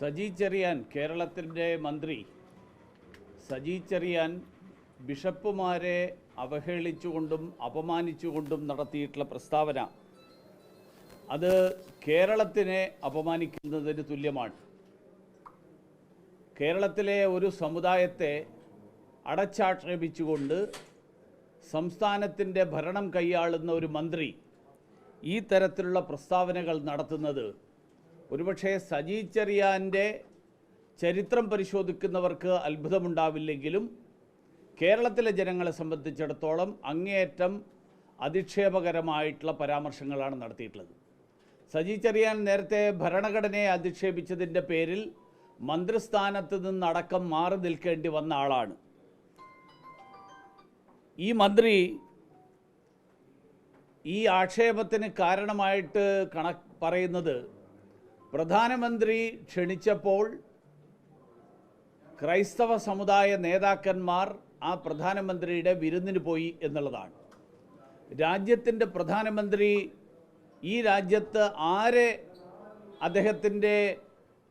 സജി ചെറിയാൻ കേരളത്തിന്റെ മന്ത്രി സജി ചെറിയാൻ ബിഷപ്പുമാരെ അവഹേളിച്ചുകൊണ്ടും അപമാനിച്ചുകൊണ്ടും നടത്തിയിട്ടുള്ള പ്രസ്താവന. അത് കേരളത്തിനെ അപമാനിക്കുന്നതിന് തുല്യമാണ്. കേരളത്തിലെ ഒരു സമുദായത്തെ അടച്ചാക്ഷേപിച്ചുകൊണ്ട് സംസ്ഥാനത്തിന്റെ ഭരണം കൈയാളുന്ന ഒരു മന്ത്രി ഈ തരത്തിലുള്ള പ്രസ്താവനകൾ നടത്തുന്നത് ഒരുപക്ഷെ സജി ചെറിയാന്റെ ചരിത്രം പരിശോധിക്കുന്നവർക്ക് അത്ഭുതമുണ്ടാവില്ലെങ്കിലും കേരളത്തിലെ ജനങ്ങളെ സംബന്ധിച്ചിടത്തോളം അങ്ങേയറ്റം അധിക്ഷേപകരമായിട്ടുള്ള പരാമർശങ്ങളാണ് നടത്തിയിട്ടുള്ളത്. സജി ചെറിയാൻ നേരത്തെ ഭരണഘടനയെ അധിക്ഷേപിച്ചതിന്റെ പേരിൽ മന്ത്രിസ്ഥാനത്ത് നിന്നടക്കം മാറി നിൽക്കേണ്ടി വന്ന ആളാണ്. ഈ മന്ത്രി ഈ ആക്ഷേപത്തിന് കാരണമായിട്ട് കണക്ക് പറയുന്നത് പ്രധാനമന്ത്രി ക്ഷണിച്ചപ്പോൾ ക്രൈസ്തവ സമുദായ നേതാക്കന്മാർ ആ പ്രധാനമന്ത്രിയുടെ വിരുന്നിന് പോയി എന്നുള്ളതാണ്. രാജ്യത്തിന്റെ പ്രധാനമന്ത്രി ഈ രാജ്യത്ത് ആരെ അദ്ദേഹത്തിന്റെ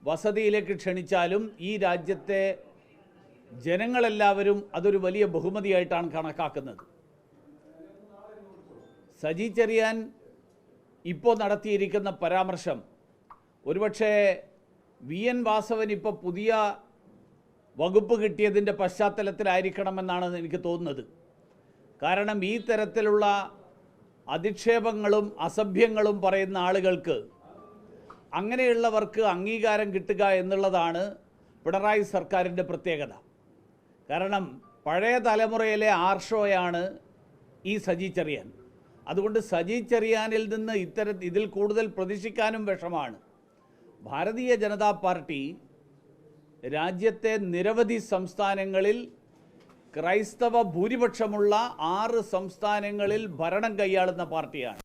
വസതിയിലേക്ക് ക്ഷണിച്ചാലും ഈ രാജ്യത്തെ ജനങ്ങളെല്ലാവരും അതൊരു വലിയ ബഹുമതിയായിട്ടാണ് കണക്കാക്കുന്നത്. സജി ചെറിയാൻ ഇപ്പോൾ നടത്തിയിരിക്കുന്ന പരാമർശം ഒരുപക്ഷെ വി എൻ വാസവൻ ഇപ്പോൾ പുതിയ വകുപ്പ് കിട്ടിയതിന്റെ പശ്ചാത്തലത്തിലായിരിക്കണമെന്നാണ് എനിക്ക് തോന്നുന്നത്. കാരണം ഈ തരത്തിലുള്ള അധിക്ഷേപങ്ങളും അസഭ്യങ്ങളും പറയുന്ന ആളുകൾക്ക് അങ്ങനെയുള്ളവർക്ക് അംഗീകാരം കിട്ടുക എന്നുള്ളതാണ് പിണറായി സർക്കാരിന്റെ പ്രത്യേകത. കാരണം പഴയ തലമുറയിലെ ആർഷോയാണ് ഈ സജി ചെറിയാൻ. അതുകൊണ്ട് സജി ചെറിയാനിൽ നിന്ന് ഇത്തര ഇതിൽ കൂടുതൽ പ്രതീക്ഷിക്കാനും വിഷമാണ്. ഭാരതീയ ജനതാ പാർട്ടി രാജ്യത്തെ നിരവധി സംസ്ഥാനങ്ങളിൽ ക്രൈസ്തവ ഭൂരിപക്ഷമുള്ള ആറ് സംസ്ഥാനങ്ങളിൽ ഭരണം കൈയാളുന്ന പാർട്ടിയാണ്.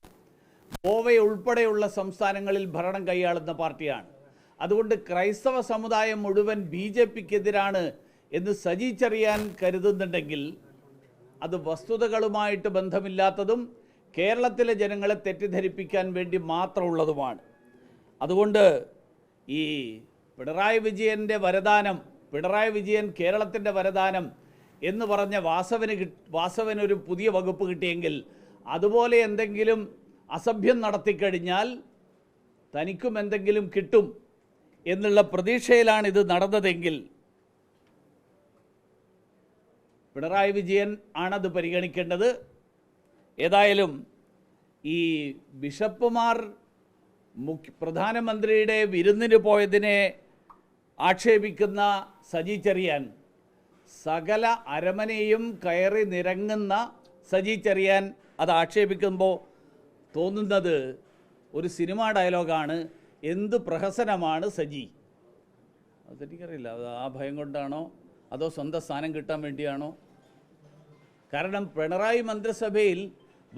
ഗോവ ഉൾപ്പെടെയുള്ള സംസ്ഥാനങ്ങളിൽ ഭരണം കൈയാളുന്ന പാർട്ടിയാണ്. അതുകൊണ്ട് ക്രൈസ്തവ സമുദായം മുഴുവൻ ബി ജെ പിക്കെതിരാണ് എന്ന് സജീച്ചറിയാൻ കരുതുന്നുണ്ടെങ്കിൽ അത് വസ്തുതകളുമായിട്ട് ബന്ധമില്ലാത്തതും കേരളത്തിലെ ജനങ്ങളെ തെറ്റിദ്ധരിപ്പിക്കാൻ വേണ്ടി മാത്രമുള്ളതുമാണ്. അതുകൊണ്ട് ഈ പിണറായി വിജയന്റെ വരദാനം പിണറായി വിജയൻ കേരളത്തിന്റെ വരദാനം എന്ന് പറഞ്ഞ വാസവന് വാസവന് ഒരു പുതിയ വകുപ്പ് കിട്ടിയെങ്കിൽ അതുപോലെ എന്തെങ്കിലും അസഭ്യം നടത്തിക്കഴിഞ്ഞാൽ തനിക്കും എന്തെങ്കിലും കിട്ടും എന്നുള്ള പ്രതീക്ഷയിലാണ് ഇത് നടന്നതെങ്കിൽ പിണറായി വിജയൻ ആണത് പരിഗണിക്കേണ്ടത്. ഏതായാലും ഈ ബിഷപ്പുമാർ മുഖ്യ പ്രധാനമന്ത്രിയുടെ വിരുന്നിന് പോയതിനെ ആക്ഷേപിക്കുന്ന സജി ചെറിയാൻ സകല അരമനയും കയറി നിരങ്ങുന്ന സജി ചെറിയാൻ അത് ആക്ഷേപിക്കുമ്പോൾ തോന്നുന്നത് ഒരു സിനിമാ ഡയലോഗാണ്. എന്ത് പ്രഹസനമാണ് സജി? അതെനിക്കറിയില്ല. അത് ആ ഭയം കൊണ്ടാണോ? അതോ സ്വന്തം സ്ഥാനം കിട്ടാൻ വേണ്ടിയാണോ? കാരണം പിണറായി മന്ത്രിസഭയിൽ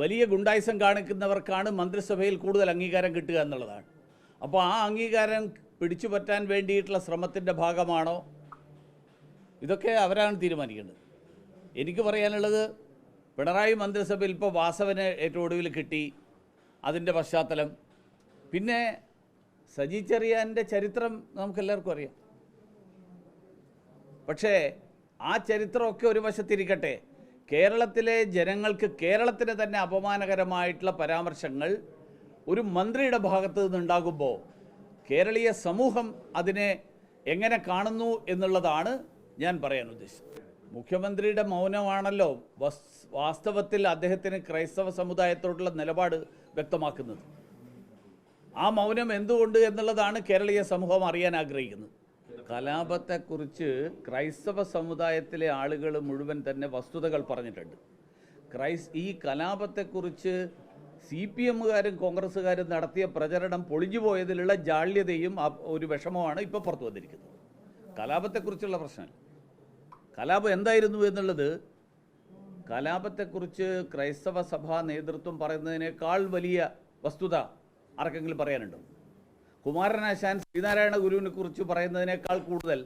വലിയ ഗുണ്ടായിസം കാണിക്കുന്നവർക്കാണ് മന്ത്രിസഭയിൽ കൂടുതൽ അംഗീകാരം കിട്ടുക എന്നുള്ളതാണ്. അപ്പോൾ ആ അംഗീകാരം പിടിച്ചു പറ്റാൻ വേണ്ടിയിട്ടുള്ള ശ്രമത്തിന്റെ ഭാഗമാണോ? ഇതൊക്കെ അവരാണ് തീരുമാനിക്കേണ്ടത്. എനിക്ക് പറയാനുള്ളത് പിണറായി മന്ത്രിസഭയിൽ ഇപ്പോൾ വാസവന് ഏറ്റവും ഒടുവിൽ കിട്ടി അതിന്റെ പശ്ചാത്തലം. പിന്നെ സജി ചെറിയാന്റെ ചരിത്രം നമുക്കെല്ലാവർക്കും അറിയാം. പക്ഷേ ആ ചരിത്രമൊക്കെ ഒരു വശത്തിരിക്കട്ടെ കേരളത്തിലെ ജനങ്ങൾക്ക് കേരളത്തിന് തന്നെ അപമാനകരമായിട്ടുള്ള പരാമർശങ്ങൾ ഒരു മന്ത്രിയുടെ ഭാഗത്ത് നിന്നുണ്ടാകുമ്പോൾ കേരളീയ സമൂഹം അതിനെ എങ്ങനെ കാണുന്നു എന്നുള്ളതാണ് ഞാൻ പറയാൻ ഉദ്ദേശിച്ചത്. മുഖ്യമന്ത്രിയുടെ മൗനമാണല്ലോ വസ് വാസ്തവത്തിൽ അദ്ദേഹത്തിന് ക്രൈസ്തവ സമുദായത്തോടുള്ള നിലപാട് വ്യക്തമാക്കുന്നത്. ആ മൗനം എന്തുകൊണ്ട് എന്നുള്ളതാണ് കേരളീയ സമൂഹം അറിയാൻ ആഗ്രഹിക്കുന്നത്. കലാപത്തെക്കുറിച്ച് ക്രൈസ്തവ സമുദായത്തിലെ ആളുകൾ മുഴുവൻ തന്നെ വസ്തുതകൾ പറഞ്ഞിട്ടുണ്ട്. ക്രൈസ് ഈ കലാപത്തെക്കുറിച്ച് സി പി എമ്മുകാരും കോൺഗ്രസ്സുകാരും നടത്തിയ പ്രചരണം പൊളിഞ്ഞു പോയതിലുള്ള ജാള്യതയും ഒരു വിഷമമാണ് ഇപ്പോൾ പുറത്തു വന്നിരിക്കുന്നത്. കലാപത്തെക്കുറിച്ചുള്ള പ്രശ്നം കലാപം എന്തായിരുന്നു എന്നുള്ളത് കലാപത്തെക്കുറിച്ച് ക്രൈസ്തവ സഭാ നേതൃത്വം പറയുന്നതിനേക്കാൾ വലിയ വസ്തുത ആർക്കെങ്കിലും പറയാനുണ്ടോ? കുമാരനാശാൻ ശ്രീനാരായണ ഗുരുവിനെ കുറിച്ച് പറയുന്നതിനേക്കാൾ കൂടുതൽ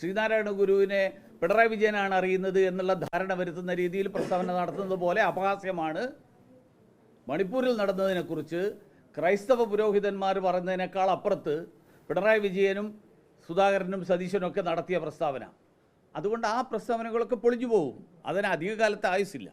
ശ്രീനാരായണ ഗുരുവിനെ പിണറായി വിജയനാണ് അറിയുന്നത് എന്നുള്ള ധാരണ വരുത്തുന്ന രീതിയിൽ പ്രസ്താവന നടത്തുന്നത് പോലെ അപഹാസ്യമാണ്. മണിപ്പൂരിൽ നടന്നതിനെക്കുറിച്ച് ക്രൈസ്തവ പുരോഹിതന്മാർ പറയുന്നതിനേക്കാൾ അപ്പുറത്ത് പിണറായി വിജയനും സുധാകരനും സതീശനും ഒക്കെ നടത്തിയ പ്രസ്താവന. അതുകൊണ്ട് ആ പ്രസ്താവനകളൊക്കെ പൊളിഞ്ഞു പോകും അതിന് അധിക കാലത്ത് ആയുസില്ല